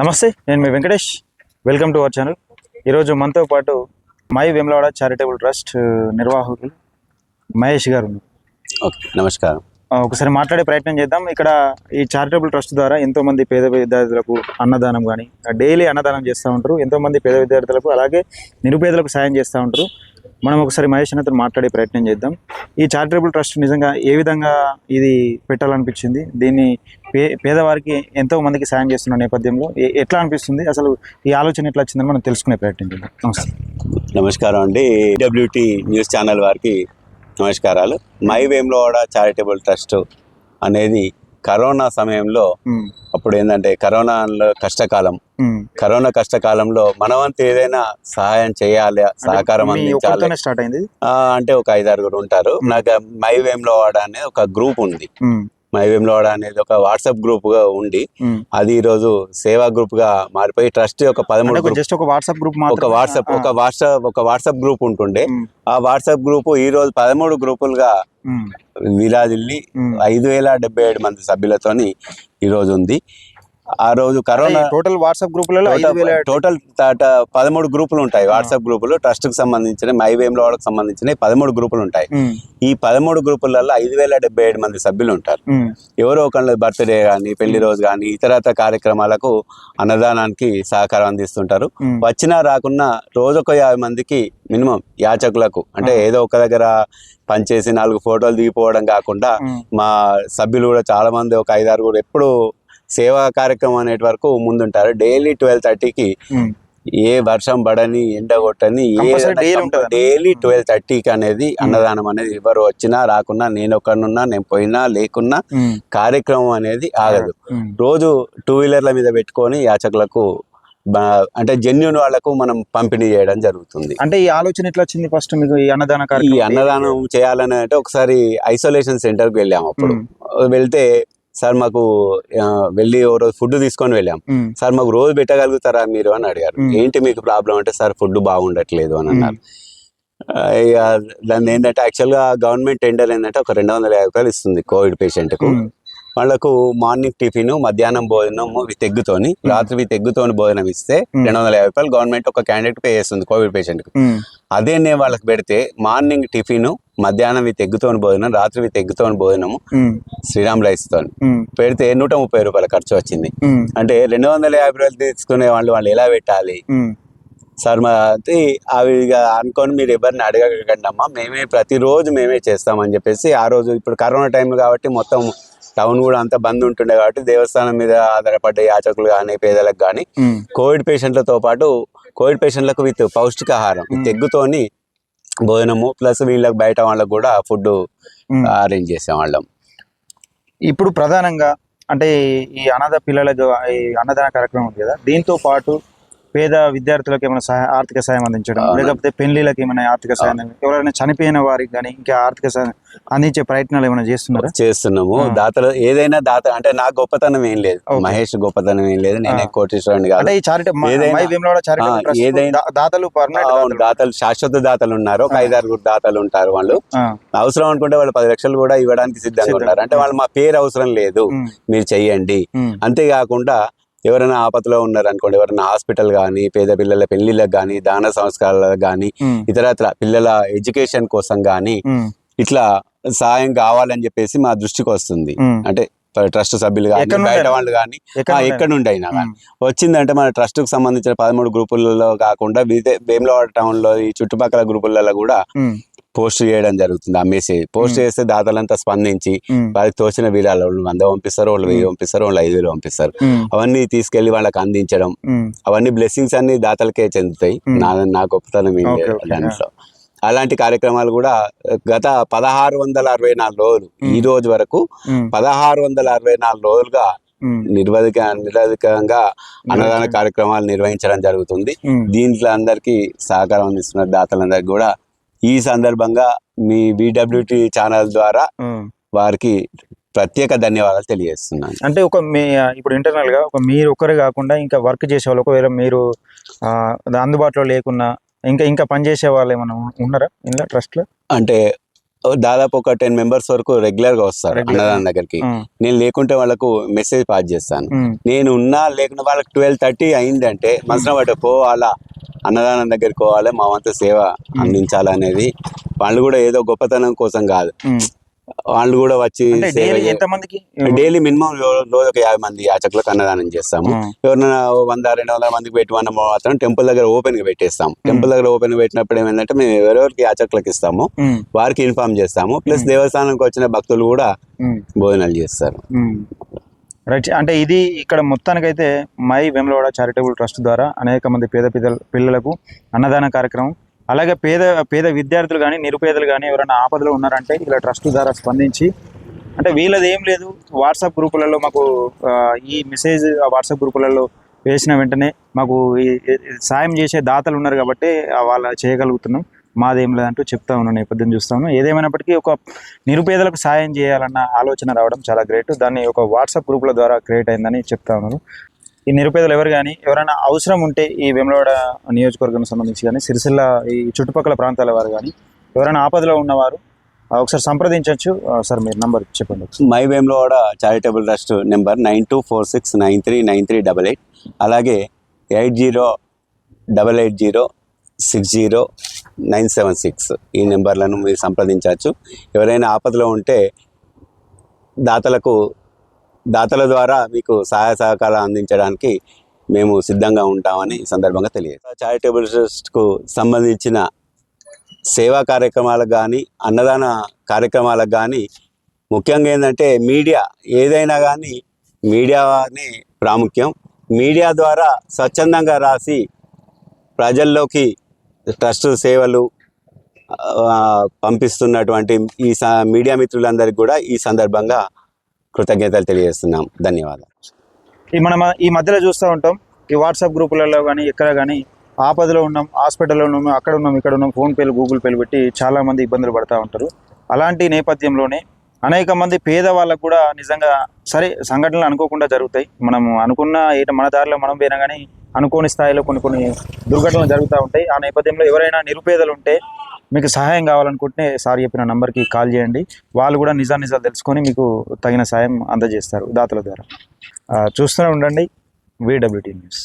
నమస్తే నేను మీ Venkatesh. Welcome to our channel ఈరోజు మనతో పాటు మై వేములవాడ చారిటబుల్ ట్రస్ట్ నిర్వాహకులు మహేష్ గారు. ఓకే నమస్కారం. ఒకసారి మాట్లాడే ప్రయత్నం చేద్దాం. ఇక్కడ ఈ చారిటబుల్ ట్రస్ట్ ద్వారా ఎంతో మంది పేద విద్యార్థులకు అన్నదానం కానీ డైలీ అన్నదానం చేస్తూ ఉంటారు. ఎంతో మంది పేద విద్యార్థులకు అలాగే నిరుపేదలకు సాయం చేస్తూ ఉంటారు. మనం ఒకసారి మహేష్ అన్నతో మాట్లాడే ప్రయత్నం చేద్దాం. ఈ చారిటబుల్ ట్రస్ట్ నిజంగా ఏ విధంగా ఇది పెట్టాలనిపించింది? దీన్ని పే పేదవారికి ఎంతో మందికి సాయం చేస్తున్న నేపథ్యంలో ఎట్లా అనిపిస్తుంది? అసలు ఈ ఆలోచన ఎట్లా వచ్చిందని మనం తెలుసుకునే ప్రయత్నం చేద్దాం. నమస్తే నమస్కారం అండి. డబ్ల్యూటీ న్యూస్ ఛానల్ వారికి నమస్కారాలు. మై వేమ్లోవాడ చారిటబుల్ ట్రస్ట్ అనేది కరోనా సమయంలో అప్పుడు ఏంటంటే కరోనాలో కష్టకాలం. కరోనా కష్టకాలంలో మనవంతు ఏదైనా సహాయం చేయాలి సహకారం అందించాలి. స్టార్ట్ అయింది? అంటే ఒక ఐదారుగురు ఉంటారు. నాకు మై వేమ్లోవాడ అనేది ఒక గ్రూప్ ఉంది. ఉమ్, మై వేమ్లోవాడ అనేది ఒక వాట్సాప్ గ్రూప్గా ఉండి. అది ఈరోజు సేవా గ్రూప్గా మారిపోయి ట్రస్ట్ ఒక పదమూడు జస్ట్ ఒక వాట్సాప్ గ్రూప్ ఒక వాట్సాప్ ఒక వాట్సాప్ ఒక వాట్సాప్ గ్రూప్ ఉంటుండే. ఆ వాట్సాప్ గ్రూప్ ఈ రోజు పదమూడు గ్రూపులుగా విరాజిల్లి ఐదు వేల డెబ్బై ఏడు మంది సభ్యులతోని ఈ రోజు ఉంది. ఆ రోజు కరోనా టోటల్ వాట్సాప్ గ్రూపులలో టోటల్ పదమూడు గ్రూపులు ఉంటాయి వాట్సాప్ గ్రూపులు ట్రస్ట్కి సంబంధించిన మైవేమ్లో వాళ్ళకి సంబంధించిన పదమూడు గ్రూపులు ఉంటాయి. ఈ పదమూడు గ్రూపులలో ఐదు వేల డెబ్బై ఏడు మంది సభ్యులు ఉంటారు. ఎవరో ఒకళ్ళ బర్త్డే కానీ పెళ్ళి రోజు కానీ ఇతరత కార్యక్రమాలకు అన్నదానానికి సహకారం అందిస్తుంటారు. వచ్చినా రాకున్నా రోజొక యాభై మందికి మినిమం యాచకులకు అంటే. ఏదో ఒక దగ్గర పనిచేసి నాలుగు ఫోటోలు దిగిపోవడం కాకుండా మా సభ్యులు కూడా చాలా మంది ఒక ఐదారు కూడా ఎప్పుడు సేవా కార్యక్రమం అనేటి వరకు ముందుంటారు. డైలీ ట్వెల్వ్ థర్టీకి ఏ వర్షం పడని ఎండ కొట్టని ఉంటుందా? డైలీ ట్వెల్వ్ థర్టీకి అనేది అన్నదానం అనేది ఎవరు వచ్చినా రాకున్నా నేను ఒకనున్నా నేను పోయినా లేకున్నా కార్యక్రమం అనేది ఆగదు. రోజు టూ వీలర్ల మీద పెట్టుకొని యాచకులకు అంటే జెన్యున్ వాళ్ళకు మనం పంపిణీ చేయడం జరుగుతుంది. అంటే ఈ ఆలోచన ఎట్లా వచ్చింది ఫస్ట్ మీకు ఈ అన్నదాన ఈ అన్నదానం చేయాలని అంటే ఒకసారి ఐసోలేషన్ సెంటర్కి వెళ్ళాము అప్పుడు వెళ్తే సార్ మాకు వెళ్ళి ఓ రోజు ఫుడ్ తీసుకొని వెళ్ళాం. సార్ మాకు రోజు పెట్టగలుగుతారా మీరు అని అడిగారు. ఏంటి మీకు ప్రాబ్లం అంటే సార్ ఫుడ్ బాగుండట్లేదు అని అన్నారు. దాన్ని ఏంటంటే యాక్చువల్గా గవర్నమెంట్ టెండర్ ఏంటంటే ఒక రెండు వందల యాభై రూపాయలు ఇస్తుంది కోవిడ్ పేషెంట్కు. వాళ్ళకు మార్నింగ్ టిఫిన్ మధ్యాహ్నం భోజనం విత్ ఎగ్గుతోని రాత్రి విత్ ఎగ్గుతోని భోజనం ఇస్తే. రెండు వందల యాభై రూపాయలు గవర్నమెంట్ ఒక క్యాండిడేట్ పే చేస్తుంది కోవిడ్ పేషెంట్కు అదే నేను వాళ్ళకి పెడితే మార్నింగ్ టిఫిన్ మధ్యాహ్నం విత్ ఎగ్గుతోని భోజనం రాత్రి విత్ ఎగ్గుతోని భోజనము శ్రీరామ్ రైస్ తోని పెడితే నూట ముప్పై రూపాయల ఖర్చు వచ్చింది. అంటే రెండు వందల యాభై రూపాయలు తీసుకునే వాళ్ళు వాళ్ళు ఎలా పెట్టాలి? సార్ మా అవి అనుకొని మీరు ఎవరిని అడగకండి అమ్మా మేమే ప్రతిరోజు మేమే చేస్తామని చెప్పేసి ఆ రోజు ఇప్పుడు కరోనా టైం కాబట్టి మొత్తం టౌన్ కూడా అంతా బంద్ ఉంటుండే కాబట్టి దేవస్థానం మీద ఆధారపడ్డ యాచకులు కానీ పేదలకు కానీ కోవిడ్ పేషెంట్లతో పాటు కోవిడ్ పేషెంట్లకు విత్ పౌష్టికాహారం. ఎగ్గుతోని భోజనము ప్లస్ వీళ్ళకి బయట వాళ్ళకు కూడా ఫుడ్. అరేంజ్ చేసేవాళ్ళం ఇప్పుడు ప్రధానంగా అంటే ఈ అనాథ పిల్లలకు ఈ అన్నదాన కార్యక్రమం ఉంది కదా దీంతో పాటు పేద విద్యార్థులకు ఏమైనా సహాయ ఆర్థిక సాయం అందించడం. లేకపోతే పెళ్ళిళ్ళకి ఏమైనా ఆర్థిక సాయం ఎవరైనా చనిపోయిన వారికి కానీ ఇంకా ఆర్థిక సాయం అందించే ప్రయత్నాలు ఏమైనా చేస్తున్నారా? చేస్తున్నాము. దాతలు ఏదైనా దాత అంటే నా గొప్పతనం ఏం లేదు. మహేష్ గొప్పతనం ఏం లేదు. నేనే. కోటేశ్వరుని కాదు. అంటే ఈ చారిటీ ఏదైనా- దాతలు దాతలు. శాశ్వత దాతలు ఉన్నారు. ఒక. ఐదారుగురు దాతలు ఉంటారు వాళ్ళు. అవసరం అనుకుంటే వాళ్ళు పది లక్షలు కూడా ఇవ్వడానికి సిద్ధంగా సిద్ధం. ఉన్నారు. అంటే వాళ్ళు మా పేరు అవసరం లేదు. మీరు చెయ్యండి. అంతేకాకుండా ఎవరైనా ఆపదలో ఉన్నారు అనుకోండి ఎవరైనా హాస్పిటల్ కానీ పేద పిల్లల పెళ్ళిళ్ళకి కానీ దాన సంస్కారాలకు కానీ ఇతరత్ర పిల్లల ఎడ్యుకేషన్ కోసం కానీ ఇట్లా సాయం కావాలని చెప్పేసి మా దృష్టికి వస్తుంది. అంటే ట్రస్ట్ సభ్యులు కానీ బయట? వాళ్ళు కానీ ఎక్కడ నుండి అయినా కానీ వచ్చిందంటే మన ట్రస్ట్కు సంబంధించిన పదమూడు గ్రూపులలో కాకుండా విదే వేములవాడ టౌన్లో ఈ చుట్టుపక్కల గ్రూపులలో కూడా పోస్ట్ చేయడం జరుగుతుంది ఆ మెసేజ్. పోస్ట్. చేస్తే దాతలంతా స్పందించి వారికి తోచిన వీరాలు వాళ్ళు వంద పంపిస్తారు వాళ్ళు వెయ్యి పంపిస్తారు వాళ్ళు ఐదు వేలు పంపిస్తారు. అవన్నీ తీసుకెళ్ళి వాళ్ళకి అందించడం అవన్నీ బ్లెస్సింగ్స్ అన్ని దాతలకే చెందుతాయి. నా నా గొప్పతనం ఏం. దాంట్లో. అలాంటి కార్యక్రమాలు కూడా గత పదహారు వందల అరవై నాలుగు రోజులు. ఈ రోజు వరకు పదహారు వందల అరవై నాలుగు రోజులుగా నిర్వధిక నిరవధికంగా అన్నదాన కార్యక్రమాలు నిర్వహించడం జరుగుతుంది. దీంట్లో అందరికీ సహకారం అందిస్తున్న దాతలందరికీ కూడా ఈ సందర్భంగా మీ బీడబ్ల్యూటీ ఛానల్ ద్వారా. వారికి ప్రత్యేక ధన్యవాదాలు తెలియజేస్తున్నాను. అంటే ఒక మీ ఇప్పుడు ఇంటర్నల్గా ఒక మీరు ఒక్కరే కాకుండా ఇంకా వర్క్ చేసే వాళ్ళు ఒకవేళ మీరు అందుబాటులో లేకున్నా ఇంకా ఇంకా పనిచేసే వాళ్ళు ఏమైనా ఉన్నారా ఇంట్లో ట్రస్ట్లో? అంటే దాదాపు ఒక టెన్ మెంబర్స్ వరకు రెగ్యులర్గా వస్తారు. అన్నదానం దగ్గరికి. నేను లేకుంటే వాళ్ళకు మెసేజ్ పాస్ చేస్తాను. నేను ఉన్నా లేకుండా వాళ్ళకి ట్వెల్వ్ థర్టీ అయిందంటే మనసులో పోవాలా? అన్నదానం దగ్గరికి పోవాలి మా వంతు సేవ అందించాలనేది. వాళ్ళు కూడా ఏదో గొప్పతనం కోసం కాదు. వాళ్ళు కూడా వచ్చి డైలీ మినిమం రోజు ఒక యాభై మంది యాచకులకు అన్నదానం చేస్తాము. ఎవరైనా వంద రెండు వందల మందికి పెట్టమన్న మాత్రం టెంపుల్ దగ్గర ఓపెన్గా పెట్టేస్తాం టెంపుల్ దగ్గర ఓపెన్గా పెట్టినప్పుడు ఏమైందంటే మేము ఎవరెవరికి యాచకులకు ఇస్తాము వారికి ఇన్ఫార్మ్ చేస్తాము. ప్లస్ దేవస్థానానికి వచ్చిన భక్తులు కూడా. భోజనాలు చేస్తారు. రైట్ అంటే ఇది ఇక్కడ మొత్తానికైతే మై వెమ్లవాడ చారిటబుల్ ట్రస్ట్ ద్వారా అనేక మంది పేద పిల్లల పిల్లలకు అన్నదాన కార్యక్రమం అలాగే పేద పేద విద్యార్థులు కానీ నిరుపేదలు కానీ ఎవరైనా ఆపదలో ఉన్నారంటే ఇలా ట్రస్ట్ ద్వారా స్పందించి అంటే వీళ్ళది ఏం లేదు. వాట్సాప్ గ్రూపులలో మాకు ఈ మెసేజ్ ఆ వాట్సాప్ గ్రూపులలో వేసిన వెంటనే మాకు సాయం చేసే దాతలు ఉన్నారు కాబట్టి వాళ్ళ చేయగలుగుతున్నాం. మాదేం లేదంటూ చెప్తా ఉన్న నేపథ్యం చూస్తాను ఏదేమైనప్పటికీ ఒక నిరుపేదలకు సాయం చేయాలన్న ఆలోచన రావడం చాలా గ్రేట్. దాన్ని ఒక వాట్సాప్ గ్రూపుల ద్వారా క్రియేట్ అయిందని చెప్తా ఉన్నారు. ఈ నిరుపేదలు ఎవరు కానీ ఎవరైనా అవసరం ఉంటే ఈ వేములవాడ నియోజకవర్గానికి సంబంధించి కానీ సిరిసిల్ల ఈ చుట్టుపక్కల ప్రాంతాల వారు కానీ ఎవరైనా ఆపదలో ఉన్నవారు ఒకసారి సంప్రదించవచ్చు సార్ మీరు నంబర్ చెప్పండి my Vemulawada charitable trust number nine two four six nine three nine three double eight. అలాగే eight zero double eight zero six zero nine seven six ఈ నెంబర్లను మీరు సంప్రదించవచ్చు. ఎవరైనా ఆపదలో ఉంటే దాతలకు దాతల ద్వారా మీకు సహాయ సహకారాలు అందించడానికి మేము సిద్ధంగా ఉంటామని సందర్భంగా తెలియదు చారిటబుల్ ట్రస్ట్కు సంబంధించిన సేవా కార్యక్రమాలకు కానీ అన్నదాన కార్యక్రమాలకు కానీ ముఖ్యంగా ఏంటంటే మీడియా ఏదైనా కానీ మీడియానే ప్రాముఖ్యం. మీడియా ద్వారా స్వచ్ఛందంగా రాసి ప్రజల్లోకి ట్రస్ట్ సేవలు పంపిస్తున్నటువంటి ఈ మీడియా మిత్రులందరికీ కూడా ఈ సందర్భంగా కృతజ్ఞతలు తెలియజేస్తున్నాం. ధన్యవాదాలు. ఈ మనం ఈ మధ్యలో చూస్తూ ఉంటాం. ఈ వాట్సాప్ గ్రూపులలో కానీ ఎక్కడ కానీ ఆపదలో ఉన్నాం హాస్పిటల్లో ఉన్నాము అక్కడ ఉన్నాం ఇక్కడ ఉన్నాం ఫోన్పేలు గూగుల్ పేలు పెట్టి చాలామంది ఇబ్బందులు పడుతూ ఉంటారు. అలాంటి నేపథ్యంలోనే అనేక మంది పేద వాళ్ళకు కూడా నిజంగా సరే సంఘటనలు అనుకోకుండా జరుగుతాయి. మనం అనుకున్న ఏట మన దారిలో మనం పోయినా కానీ అనుకోని స్థాయిలో కొన్ని కొన్ని దుర్ఘటనలు జరుగుతూ ఉంటాయి. ఆ నేపథ్యంలో ఎవరైనా నిరుపేదలు ఉంటే మీకు సహాయం కావాలనుకుంటే సార్ చెప్పిన నంబర్కి కాల్ చేయండి. వాళ్ళు కూడా నిజా నిజాలు తెలుసుకొని మీకు తగిన సాయం అందజేస్తారు దాతల ద్వారా. చూస్తూనే ఉండండి. VWT news.